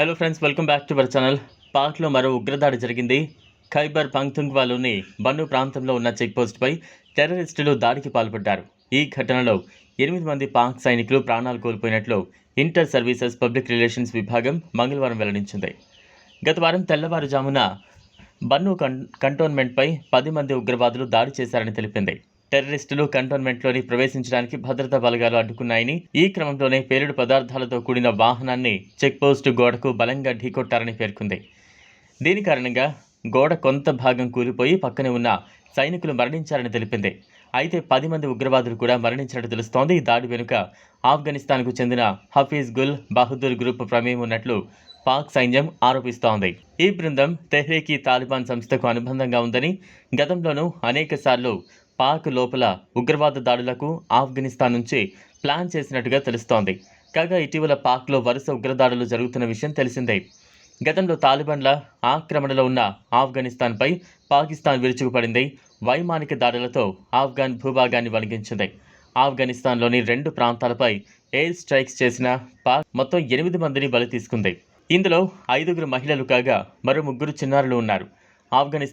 Hello friends welcome back to our channel పాక్లో మరో ఉగ్రదాడి జరిగింది. ఖైబర్ పంక్తుంగ్వాలోని బన్ను ప్రాంతంలో ఉన్న చెక్పోస్ట్పై టెర్రరిస్టులు దాడికి పాల్పడ్డారు. ఈ ఘటనలో ఎనిమిది మంది పాక్ సైనికులు ప్రాణాలు కోల్పోయినట్లు ఇంటర్ సర్వీసెస్ పబ్లిక్ రిలేషన్స్ విభాగం మంగళవారం వెల్లడించింది. గత వారం తెల్లవారుజామున బన్ను కం కంటోన్మెంట్పై పది మంది ఉగ్రవాదులు దాడి చేశారని తెలిపింది. టెర్రరిస్టులు కంటోన్మెంట్లోని ప్రవేశించడానికి భద్రతా బలగాలు అడ్డుకున్నాయని ఈ క్రమంలోనే పేలుడు పదార్థాలతో కూడిన వాహనాన్ని చెక్పోస్టు గోడకు బలంగా ఢీకొట్టారని పేర్కొంది. దీని కారణంగా గోడ కొంత భాగం కూలిపోయి పక్కనే ఉన్న సైనికులు మరణించారని తెలిపింది. అయితే పది మంది ఉగ్రవాదులు కూడా మరణించినట్టు తెలుస్తోంది. ఈ దాడి వెనుక ఆఫ్ఘనిస్తాన్కు చెందిన హఫీజ్ గుల్ బహదూర్ గ్రూప్ ప్రమేయం ఉన్నట్లు పాక్ సైన్యం ఆరోపిస్తోంది. ఈ బృందం తెహ్రీకి తాలిబాన్ సంస్థకు అనుబంధంగా ఉందని గతంలోనూ అనేకసార్లు పాక్ లోపల ఉగ్రవాద దాడులకు ఆఫ్ఘనిస్తాన్ నుంచి ప్లాన్ చేసినట్టుగా తెలుస్తోంది. కాగా ఇటీవల పాక్లో వరుస ఉగ్రదాడులు జరుగుతున్న విషయం తెలిసిందే. గతంలో తాలిబాన్ల ఆక్రమణలో ఉన్న ఆఫ్ఘనిస్తాన్పై పాకిస్తాన్ విరుచుకుపడింది. వైమానిక దాడులతో ఆఫ్ఘాన్ భూభాగాన్ని వణిగించింది ఆఫ్ఘనిస్తాన్లోని రెండు ప్రాంతాలపై ఎయిర్ స్ట్రైక్స్ చేసిన పాక్ మొత్తం ఎనిమిది మందిని బలి తీసుకుంది. ఇందులో ఐదుగురు మహిళలు కాగా మరో ముగ్గురు చిన్నారులు ఉన్నారు. ఆఫ్ఘనిస్తాన్